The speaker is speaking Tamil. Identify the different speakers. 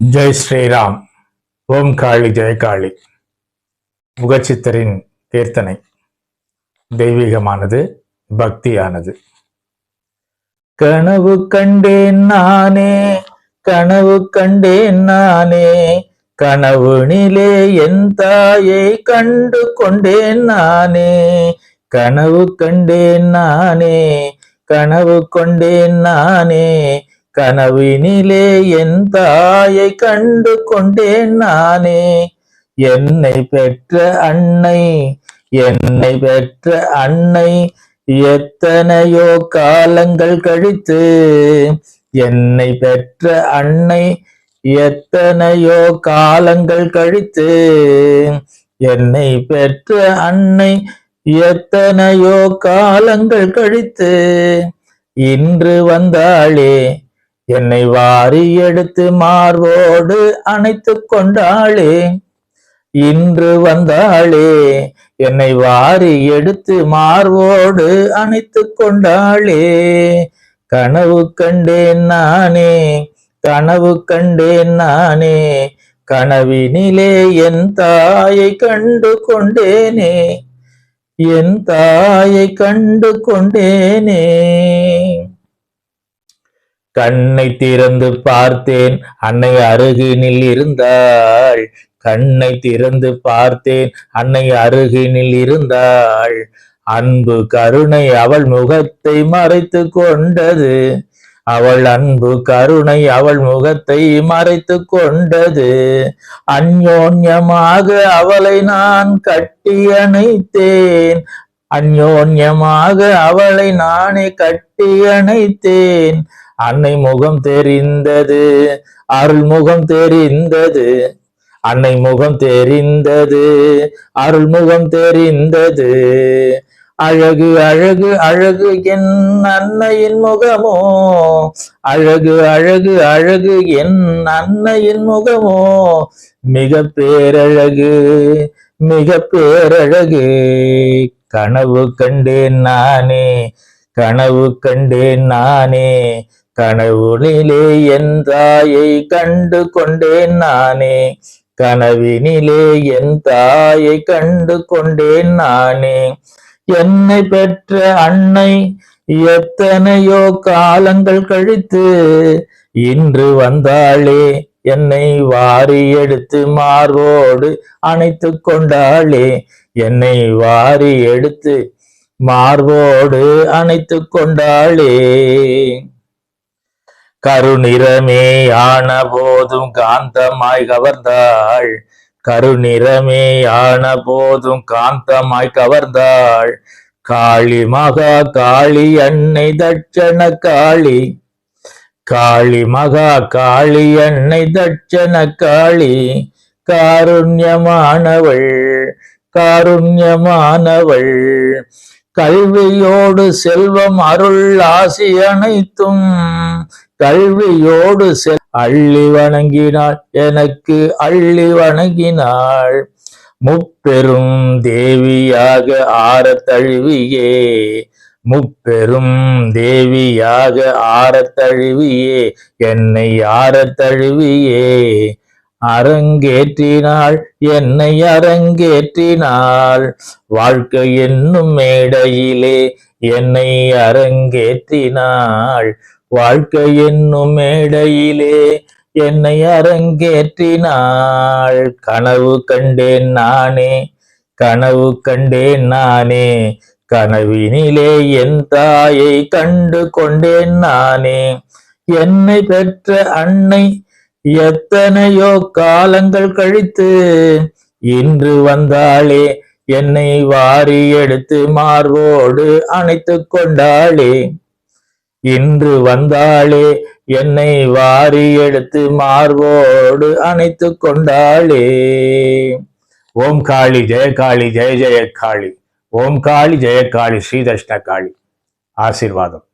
Speaker 1: ஜெய் ஸ்ரீராம். ஓம் காளி ஜெயகாளி முகச்சித்தரின் கீர்த்தனை. தெய்வீகமானது பக்தியானது. கனவு கண்டேன் நானே கனவு கண்டேன் நானே கனவுனிலே என் தாயை கண்டு கொண்டேன் நானே கனவு கண்டேன் நானே கனவு கொண்டேன் நானே கனவினிலே என் தாயை கண்டு கொண்டேன் நானே. என்னை பெற்ற அன்னை என்னை பெற்ற அன்னை எத்தனையோ காலங்கள் கழித்து. என்னை பெற்ற அன்னை எத்தனையோ காலங்கள் கழித்து. என்னை பெற்ற அன்னை எத்தனையோ காலங்கள் கழித்து. இன்று வந்தாளே என்னை வாரி எடுத்து மார்போடு அணைத்து கொண்டாளே. இன்று வந்தாளே என்னை வாரி எடுத்து மார்போடு அணைத்து கொண்டாளே. கனவு கண்டேன் நானே கனவு கண்டேன் நானே. கனவினிலே என் தாயை கண்டு கொண்டேனே என் தாயை கண்டு கொண்டேனே. கண்ணை திறந்து பார்த்தேன். அன்னை அருகினில் இருந்தாள். கண்ணை திறந்து பார்த்தேன். அன்னை அருகினில் இருந்தாள். அன்பு கருணை அவள் முகத்தை மறைத்து கொண்டது. அவள் அன்பு கருணை அவள் முகத்தை மறைத்து கொண்டது. அந்யோன்யமாக அவளை நான் கட்டி அணைத்தேன். அந்யோன்யமாக அவளை நானே கட்டி அணைத்தேன். அன்னை முகம் தெரிந்தது அருள் முகம் தெரிந்தது அன்னை முகம் தெரிந்தது அருள் முகம் தெரிந்தது. அழகு அழகு அழகு என் அன்னையின் முகமோ அழகு அழகு அழகு என் அன்னையின் முகமோ. மிக பேரழகு மிக பேரழகு கனவு கண்டேன் நானே கனவு கண்டேன் நானே கனவுனிலே என் தாயை கண்டு கொண்டேன் நானே. கனவினிலே என் தாயை கண்டு கொண்டேன் நானே. என்னை பெற்ற அன்னை எத்தனையோ காலங்கள் கழித்து இன்று வந்தாளே. என்னை வாரி எடுத்து மார்போடு அணைத்து கொண்டாளே. என்னை வாரி எடுத்து மார்போடு அணைத்து கொண்டாளே. கருநிறமே ஆன போதும் காந்தமாய் கவர்ந்தாள். கருநிறமே ஆன போதும் காந்தமாய் கவர்ந்தாள். காளி மகா காளி அன்னை தட்சண காளி. காளி மகா காளி அன்னை தட்சண காளி. காருண்யமானவள் காருண்யமானவள். கல்வியோடு செல்வம் அருள் ஆசி அனைத்தும். கல்வியோடு செல் அள்ளி வணங்கினாள் எனக்கு அள்ளி வணங்கினாள். முப்பெரும் தேவியாக ஆற தழுவியே முப்பெரும் தேவியாக ஆரத்தழுவியே என்னை ஆரத்தழுவியே அரங்கேற்றினாள் என்னை அரங்கேற்றினாள். வாழ்க்கை என்னும் மேடையிலே என்னை அரங்கேற்றினாள். வாழ்க்கை என்னும் மேடையிலே என்னை அரங்கேற்றினாள். கனவு கண்டேன் நானே கனவு கண்டேன் நானே. கனவினிலே என் தாயை கண்டு கொண்டேன் நானே. என்னை பெற்ற அன்னை எத்தனையோ காலங்கள் கழித்து இன்று வந்தாளே என்னை வாரி எடுத்து மார்போடு அணைத்து கொண்டாளே. இன்று வந்தாளே என்னை வாரி எடுத்து மார்போடு அணைத்து கொண்டாளே. ஓம் காளி ஜெய காளி ஜெய ஜெய காளி. ஓம் காளி ஜெய காளி ஸ்ரீதஷ்ண காளி. ஆசீர்வாதம்.